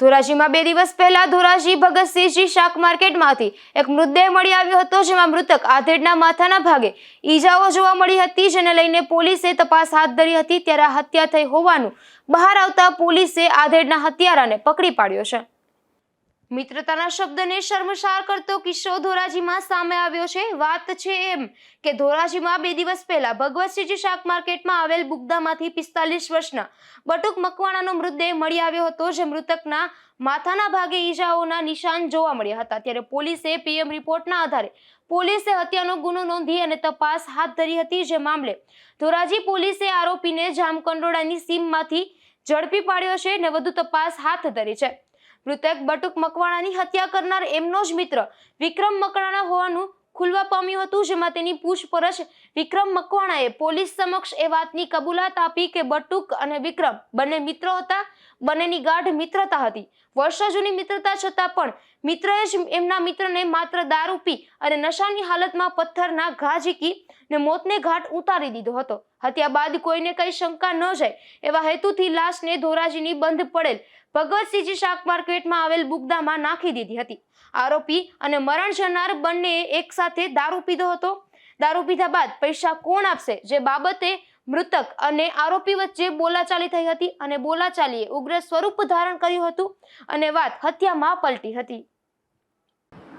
ધોરાજીમાં બે દિવસ પહેલા ધોરાજી ભગતસિંહજી શાક માર્કેટમાંથી એક મૃતદેહ મળી આવ્યો હતો, જેમાં મૃતક આધેડના માથાના ભાગે ઈજાઓ જોવા મળી હતી, જેને લઈને પોલીસે તપાસ હાથ ધરી હતી, ત્યારે હત્યા થઈ હોવાનું બહાર આવતા પોલીસે આધેડના હત્યારાને પકડી પાડ્યો છે. મિત્રતાના શબ્દને શર્મસાર કરતો કિસ્સો ધોરાજીમાં સામે આવ્યો છે. વાત છે એમ કે ધોરાજીમાં બે દિવસ પહેલા ભગવતસિંહજી શાક માર્કેટમાં આવેલ બુગદામાંથી પિસ્તાલીસ વર્ષના બટુક મકવાણાનો મૃતદેહ મળી આવ્યો હતો, જે મૃતકના માથાના ભાગે ઈજાઓના નિશાન જોવા મળ્યા હતા. ત્યારે પોલીસે પીએમ રિપોર્ટના આધારે પોલીસે હત્યાનો ગુનો નોંધી અને તપાસ હાથ ધરી હતી. જે મામલે ધોરાજી પોલીસે આરોપીને જામકંડોળાની સીમમાંથી ઝડપી પાડ્યો છે અને વધુ તપાસ હાથ ધરી છે. મૃતક બટુક મકવાણાની હત્યા કરનાર એમનો જ મિત્ર વિક્રમ મકવાણા હોવાનું ખુલવા પામ્યું હતું, જેમાં તેની પૂછપરછ વિક્રમ મકવાણાએ પોલીસ સમક્ષ એ વાતની કબૂલાત આપી કે બટુક અને વિક્રમ બંને મિત્રો હતા, બંનેની ગાઢ મિત્રતા હતી. વર્ષો જૂની મિત્રતા છતાં પણ મિત્રએ જ એમના મિત્રને માત્ર દારૂ પી અને નશાની હાલતમાં પથ્થરના ઘા ઝીકી ને મોતને ઘાટ ઉતારી દીધો હતો. હત્યા બાદ કોઈને કઈ શંકા ન જાય એવા હેતુથી લાશને ધોરાજીની બંધ પડેલ ભગવતસિંહજી શાક માર્કેટમાં આવેલ બુગદામાં નાખી દીધી હતી. આરોપી અને મરણ જનાર બંને એક સાથે દારૂ પીધો હતો. દારૂ પીધા બાદ પૈસા કોણ આપશે? જે બાબતે મૃતક અને આરોપી વચ્ચે બોલાચાલી થઈ હતી અને બોલાચાલીએ ઉગ્ર સ્વરૂપ ધારણ કર્યું હતું અને વાત હત્યામાં પલટી હતી.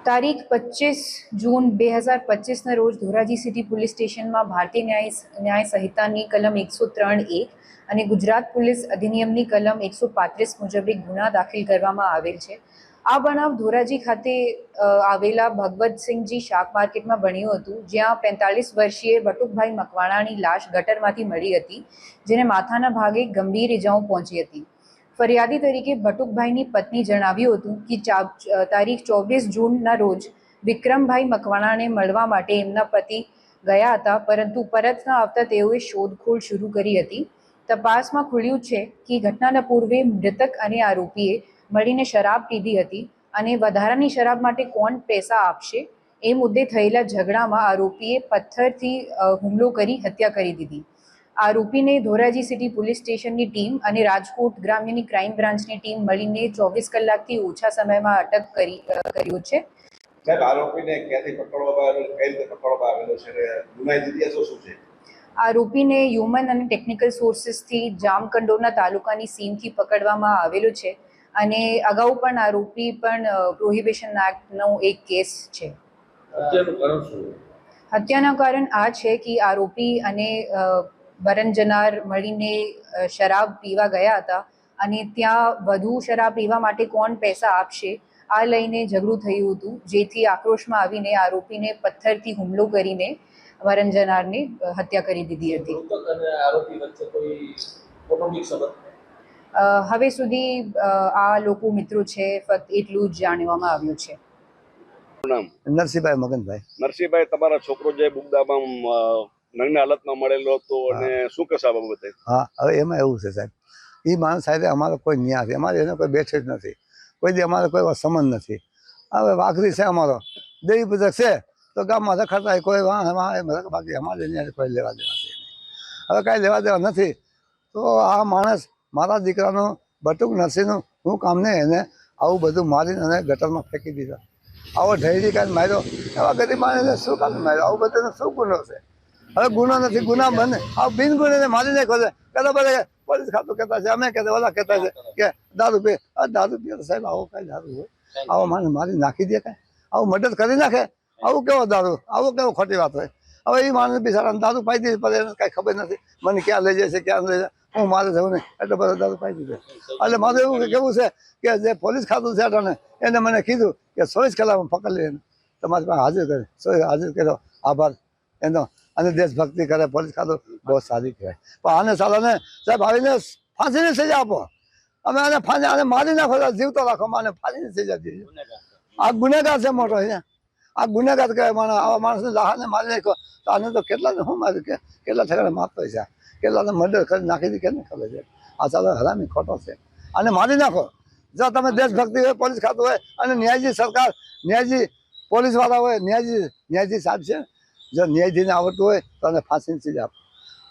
તારીખ પચીસ જૂન બે હજાર પચીસના રોજ ધોરાજી સિટી પોલીસ સ્ટેશનમાં ભારતીય ન્યાય ન્યાય સંહિતાની કલમ એકસો ત્રણ એક અને ગુજરાત પોલીસ અધિનિયમની કલમ એકસો પાંત્રીસ મુજબ એક ગુના દાખલ કરવામાં આવેલ છે. આ બનાવ ધોરાજી ખાતે આવેલા ભગવતસિંહજી શાક માર્કેટમાં બન્યું હતું, જ્યાં પેંતાલીસ વર્ષીય બટુકભાઈ મકવાણાની લાશ ગટરમાંથી મળી હતી, જેને માથાના ભાગે ગંભીર ઇજાઓ પહોંચી હતી. ફરિયાદી તરીકે ભટુકભાઈની પત્ની જણાવ્યું હતું કે તારીખ ચોવીસ જૂનના રોજ વિક્રમભાઈ મકવાણાને મળવા માટે એમના પતિ ગયા હતા, પરંતુ પરત ન આવતા તેઓએ શોધખોળ શરૂ કરી હતી. તપાસમાં ખુલ્યું છે કે ઘટનાના પૂર્વે મૃતક અને આરોપીએ મળીને શરાબ પીધી હતી અને વધારાની શરાબ માટે કોણ પૈસા આપશે એ મુદ્દે થયેલા ઝઘડામાં આરોપીએ પથ્થરથી હુમલો કરી હત્યા કરી દીધી. આરોપીને ધોરાજી સિટી પોલીસ સ્ટેશનની ટીમ અને રાજકોટ ગ્રામ્યની ક્રાઇમ બ્રાન્ચની ટીમ મળીને ચોવીસ કલાકથી ઓછા સમયમાં અટક કરી કર્યો છે. આરોપીને ક્યાંથી પકડવામાં આવેલો કઈ રીતે પકડવામાં આવેલો છે ગુનાહિત ઇતિહાસો શું છે? આરોપીને હ્યુમન અને ટેકનિકલ સોર્સિસથી જામકંડોરના તાલુકાની સીમથી પકડવામાં આવેલો છે અને અગાઉ પણ આરોપી પણ પ્રોહિબિશન એક્ટનો એક કેસ છે. હત્યાના કારણ આ છે કે આરોપી અને અ, જનાર મળીને શરાબ પીવા ગયા હતા અને ત્યાં વધુ શરાબ પીવા માટે કોણ પૈસા આપશે? આ લઈને ઝઘડું થયું હતું જેથી આક્રોશમાં આવીને આરોપીને પથ્થરથી હુમલો કરીને વરણ જનારને હત્યા કરી દીધી હતી. હવે સુધી આ લોકો મિત્રો છે ફક્ત એટલું જ જાણવામાં આવ્યું છે. નરસિંહભાઈ મગનભાઈ. નરસિંહભાઈ તમારા છોકરો જે બુગદામાં નગ્ન હાલતમાં મળેલો હતો અને શું કહેશો આ બાબતે? હા હવે એમાં એવું છે સાહેબ. એ માણસ સાથે અમારો કોઈ ન્યાય નથી. અમારે એને કોઈ બેઠે જ નથી. કોઈ દી અમારે કોઈ સંબંધ નથી. હવે વાઘરી છે અમારો. દેવી પૂજક છે. તો ગામમાં રખડતા કોઈ બાકી. અમારે એને કોઈ લેવા દેવા છે. હવે કાંઈ લેવા દેવા નથી. તો આ માણસ મારા દીકરાનું બટુક નરસિંહનું હું કામને એને આવું બધું મારીને અને ગટરમાં ફેંકી દીધા. આવો ઢૈરી કાંઈ માર્યો. એવા ગરીબ માણસને શું કામ માર્યો? આવું બધાનો શું ગુનો છે? હવે ગુનો નથી, ગુના બને. આ બિન ગુને મારી નાખ્યો છે. કહેતા બધા પોલીસ ખાતું કહેતા છે, અમે કહેતા, ઓલા કહેતા છે કે, દારૂ પી. દારૂ પીએ સાહેબ, આવો કાંઈ દારૂ હોય. આવો માણસ મારી નાખી દે કાંઈ. આવું મદદ કરી નાખે. આવું કેવો દારૂ? આવું કેવો ખોટી વાત હોય? હવે એ માણસ બિચારાને દારૂ પાઈ દીધી પણ એને કાંઈ ખબર નથી. મને ક્યાં લઈ છે, ક્યાં લઈ જાય હું મારે જવું નહીં. એટલે બધા દારૂ પાઈ દીધો. એટલે મારું એવું કેવું છે કે જે પોલીસ ખાતું છે અટાણે, એને મને કીધું કે ચોવીસ કલાકમાં પકડી લઈને તમારી પાસે હાજર કરે. ચોવીસ હાજર કર્યો. આભાર. એનો અને દેશભક્તિ કરે, પોલીસ ખાતું, બહુ સારી કહેવાય. પણ આને સાલાને, સાહેબ, આવીને ફાંસીની સજા આપો. અમે આને ફાંસી, આને મારી નાખો જીવતો રાખો આને ફાંસીની સજા દીધી આ ગુનેગાર છે મોટો અહીંયા. આ ગુનેગાર કહેવાય, માણસ, આવા માણસને લાહાને મારી નાખ્યો તો આને તો કેટલાને શું મારી કેટલા ઠેકાણે માપતો છે કેટલાને મર્ડર કરી નાખી દીધી કેને ખબર છે? આ ચાલો હરામી ખોટો છે. આને મારી નાખો. જો તમે દેશભક્તિ હોય, પોલીસ ખાતું હોય, અને ન્યાયજી સરકાર, ન્યાયજી પોલીસવાળા હોય, ન્યાયજી ન્યાયજી સાહેબ છે જો ન્યાયજીને આવડતું હોય તો એને ફાંસીની સજા આપો.